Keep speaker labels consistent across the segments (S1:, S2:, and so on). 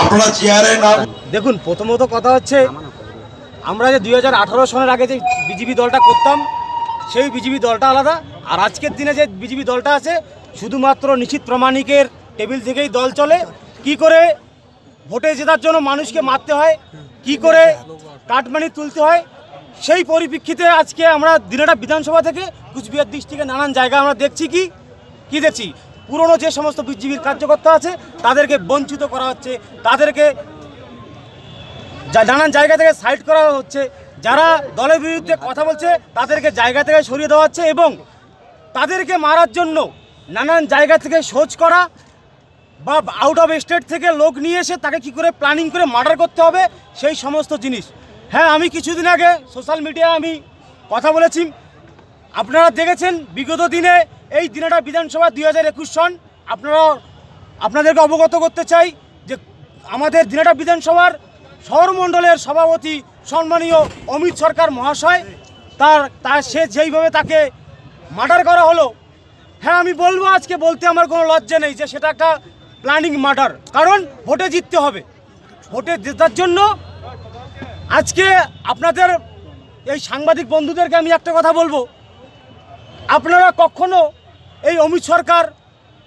S1: আপনারা চেয়ারে না
S2: দেখুন, প্রথমত কথা হচ্ছে, আমরা যে দুই হাজার আঠারো সনের আগে যে বিজেপি দলটা করতাম, সেই বিজেপি দলটা আলাদা। আর আজকের দিনে যে বিজেপি দলটা আছে, শুধুমাত্র নিশ্চিত প্রমাণিকের টেবিল থেকেই দল চলে। কি করে ভোটে জেতার জন্য মানুষকে মারতে হয়, কি করে কাটমানি তুলতে হয়, সেই পরিপ্রেক্ষিতে আজকে আমরা দিনাটা বিধানসভা থেকে কুচবিহার ডিস্ট্রিক্টের নানান জায়গা আমরা দেখছি কি? কি দেখছি? পুরনো যে সমস্ত বিজেপির কার্যকর্তা আছে, তাদেরকে বঞ্চিত করা হচ্ছে, তাদেরকে নানান জায়গা থেকে সাইড করা হচ্ছে, যারা দলের বিরুদ্ধে কথা বলছে, তাদেরকে জায়গা থেকে সরিয়ে দেওয়া হচ্ছে এবং তাদেরকে মারার জন্য নানান জায়গা থেকে সোচ করা বা আউট অফ স্টেট থেকে লোক নিয়ে এসে তাকে কি করে প্ল্যানিং করে মার্ডার করতে হবে, সেই সমস্ত জিনিস। হ্যাঁ আমি কিছুদিন আগে সোশ্যাল মিডিয়ায় আমি কথা বলেছি। আপনারা দেখেছেন, বিগত দিনে এই দিনাটা বিধানসভা দুই হাজার একুশ সন আপনারা আপনাদেরকে অবগত করতে চাই যে আমাদের দিনাটা বিধানসভার শহরমণ্ডলের সভাপতি সম্মানীয় অমিত সরকার মহাশয়, তার তার, সে যেইভাবে তাকে মার্ডার করা হলো। হ্যাঁ আমি বলব আজকে বলতে আমার কোনো লজ্জা নেই যে সেটা একটা প্ল্যানিং মার্ডার। কারণ ভোটে জিততে হবে। ভোটে জেতার জন্য আজকে আপনাদের, এই সাংবাদিক বন্ধুদেরকে আমি একটা কথা বলব। আপনারা কখনো এই অমিত সরকার,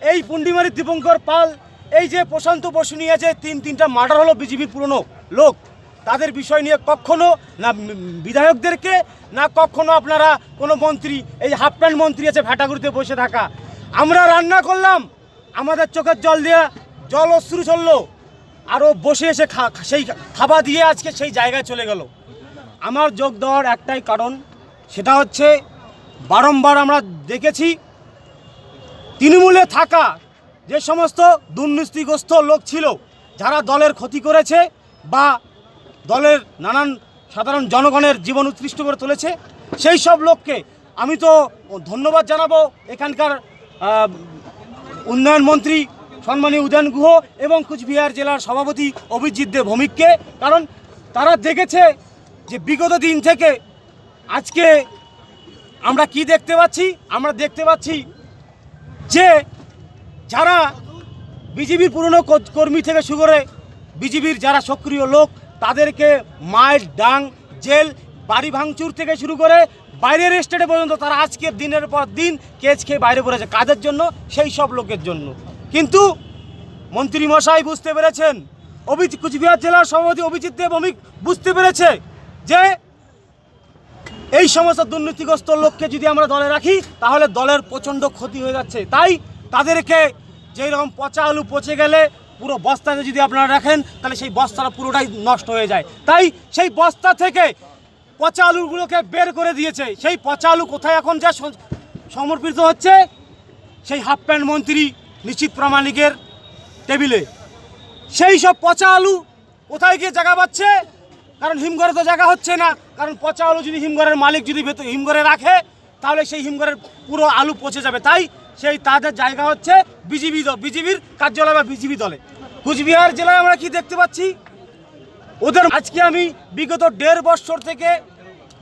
S2: এই পুন্ডিমারি দীপঙ্কর পাল, এই যে প্রশান্ত বসু নিয়ে যে তিন তিনটা মার্ডার হলো বিজেপির পুরনো লোক। তাদের বিষয় নিয়ে কখনো না বিধায়কদেরকে, না কখনো আপনারা কোনো মন্ত্রী, এই হাফ প্যান্ট মন্ত্রী আছে ভ্যাটাগুড়িতে বসে থাকা। আমরা রান্না করলাম, আমাদের চোখের জল দেওয়া জল অশ্রু চলল আরও বসে এসে খা, সেই খাবার দিয়ে আজকে সেই জায়গায় চলে গেল। আমার যোগ দেওয়ার একটাই কারণ, সেটা হচ্ছে বারংবার আমরা দেখেছি তৃণমূলে থাকা যে সমস্ত দুর্নীতিগ্রস্ত লোক ছিল, যারা দলের ক্ষতি করেছে বা দলের নানান সাধারণ জনগণের জীবন উৎকৃষ্ট করে তুলেছে, সেই সব লোককে আমি তো ধন্যবাদ জানাব এখানকার উন্নয়ন মন্ত্রী সম্মানীয় উদয়ন গুহ এবং কুচবিহার জেলার সভাপতি অভিজিৎ দেব ভৌমিককে, কারণ তারা দেখেছে যে বিগত দিন থেকে আজকে আমরা কি দেখতে পাচ্ছি, আমরা দেখতে পাচ্ছি যে যারা বিজেপির পুরনো কর্মী থেকে শুরু করে বিজেপির যারা সক্রিয় লোক, তাদেরকে মাইল, ডাং, জেল, বাড়ি ভাঙচুর থেকে শুরু করে বাইরের স্টেটে পর্যন্ত তারা আজকের দিনের পর দিন কেচ খেয়ে বাইরে পড়েছে কাজের জন্য? সেই সব লোকের জন্য। কিন্তু মন্ত্রী মশাই বুঝতে পেরেছেন অভিজিৎ কুচবিহার জেলার সভাপতি অভিজিৎ দেব অমিক বুঝতে পেরেছে যে এই সমস্ত দুর্নীতিগ্রস্ত লোককে যদি আমরা দলে রাখি, তাহলে দলের প্রচণ্ড ক্ষতি হয়ে যাচ্ছে। তাই তাদেরকে যেই রকম পচা আলু পচে গেলে পুরো বস্তাতে যদি আপনারা রাখেন, তাহলে সেই বস্তাটা পুরোটাই নষ্ট হয়ে যায়। তাই সেই বস্তা থেকে পচা আলুগুলোকে বের করে দিয়েছে। সেই পচা আলু কোথায় এখন যা সমর্পিত হচ্ছে? সেই হাফ প্যান্ট মন্ত্রী নিশ্চিত প্রামাণিকের টেবিলে। সেই সব পচা আলু কোথায় গিয়ে জায়গা পাচ্ছে? কারণ হিমঘরে তো জায়গা হচ্ছে না। কারণ পচা আলু যদি হিমঘরের মালিক যদি ভেতর হিমঘরে রাখে, তাহলে সেই হিমঘরের পুরো আলু পচে যাবে। তাই সেই তাদের জায়গা হচ্ছে বিজিবি দল বিজিবির কার্যালয় বা বিজিবি দলে। কুচবিহার জেলায় আমরা কি দেখতে পাচ্ছি? ওদের আজকে আমি বিগত দেড় বছর থেকে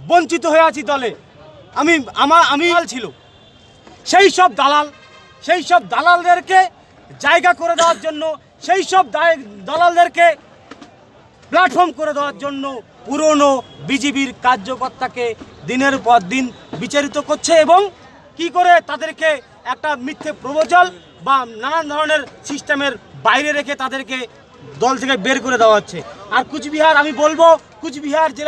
S2: বঞ্চিত হয়ে আছি দলে। আমি আমার আমি ছিল। সেই সব দালাল, সেই সব দালালদেরকে জায়গা করে দেওয়ার জন্য, সেই সব দালালদেরকে প্ল্যাটফর্ম করে দেওয়ার জন্য পুরনো বিজিবির কার্যকর্তাকে দিনের পর দিন বিচারিত করছে এবং কি করে তাদেরকে একটা মিথ্যে প্রবচল বা নানান ধরনের সিস্টেমের বাইরে রেখে তাদেরকে দল থেকে বের করে দেওয়া হচ্ছে। আর কুচবিহার, আমি বলব, কুচবিহার জেলা